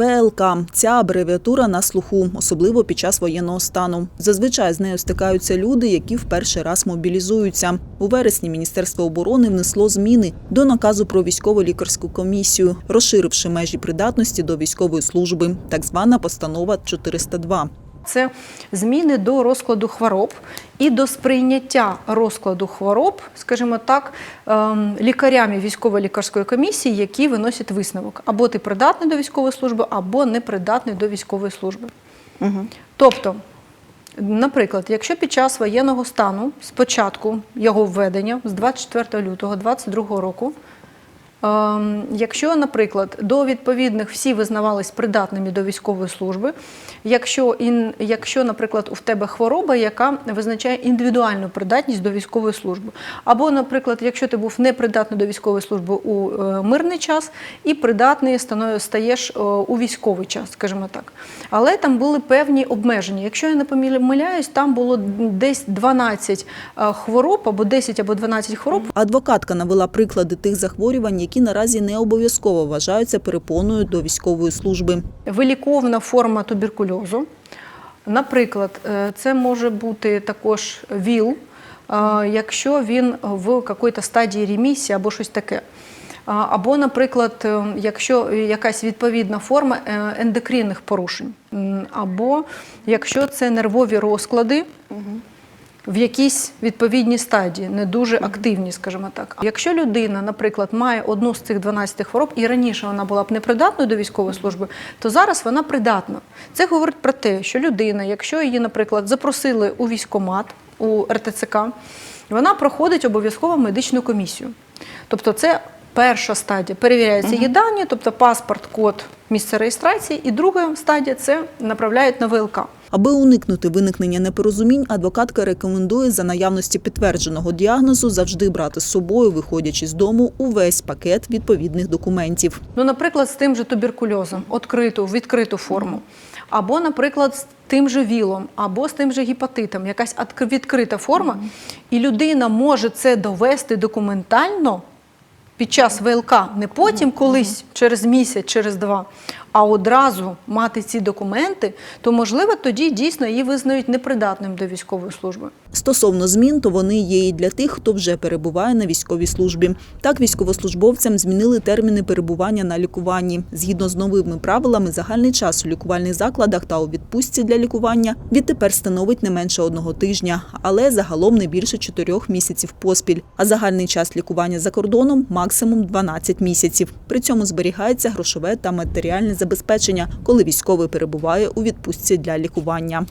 ВЛК ця абревіатура на слуху, особливо під час воєнного стану. Зазвичай з нею стикаються люди, які в перший раз мобілізуються. У вересні Міністерство оборони внесло зміни до наказу про військово-лікарську комісію, розширивши межі придатності до військової служби, так звана постанова 402. Це зміни до розкладу хвороб і до сприйняття розкладу хвороб, скажімо так, ем, лікарями військово-лікарської комісії, які виносять висновок. Або ти придатний до військової служби, або непридатний до військової служби. Тобто, наприклад, якщо під час воєнного стану, з початку його введення, з 24 лютого 2022 року, Якщо, наприклад, до відповідних всі визнавались придатними до військової служби, якщо, якщо, наприклад, у тебе хвороба, яка визначає індивідуальну придатність до військової служби, або, наприклад, якщо ти був непридатний до військової служби у е, мирний час і придатний стаєш е, у військовий час, скажімо так. Але там були певні обмеження. Якщо я не помиляюсь, там було десь 12 е, хвороб, або 10 або 12 хвороб, Адвокатка навела приклади тих захворювань, які наразі не обов'язково вважаються перепоною до військової служби. виліковна форма туберкульозу. Наприклад, е, це може бути також ВІЛ, е, якщо він в якійсь стадії ремісії або щось таке. Або, наприклад, е, якщо якась відповідна форма е, ендокринних порушень, або якщо це нервові розклади, в якійсь відповідній стадії, не дуже активні, скажімо так. Якщо людина, наприклад, має одну з цих 12 хвороб, і раніше вона була б непридатною до військової служби, то зараз вона придатна. Це говорить про те, що людина, якщо її, наприклад, запросили у військкомат, у РТЦК, вона проходить обов'язково медичну комісію. Тобто, це перша стадія. Перевіряються її дані, тобто паспорт, код, місце реєстрації, і друга стадія це направляють на ВЛК. Аби уникнути виникнення непорозумінь, адвокатка рекомендує за наявності підтвердженого діагнозу завжди брати з собою, виходячи з дому, увесь пакет відповідних документів. Ну, наприклад, з тим же туберкульозом, відкриту, відкриту форму. Або, наприклад, з тим же вілом, або з тим же гепатитом, якась відкрита форма, і людина може це довести документально під час ВЛК, не потім колись, через місяць, через два, а одразу мати ці документи, то можливо тоді дійсно її визнають непридатним до військової служби. Стосовно змін, то вони є і для тих, хто вже перебуває на військовій службі. Так, військовослужбовцям змінили терміни перебування на лікуванні. Згідно з новими правилами, загальний час у лікувальних закладах та у відпустці для лікування відтепер становить не менше одного тижня, але загалом не більше чотирьох місяців поспіль. А загальний час лікування за кордоном максимум 12 місяців. При цьому зберігається грошове та матеріальне забезпечення, коли військовий перебуває у відпустці для лікування.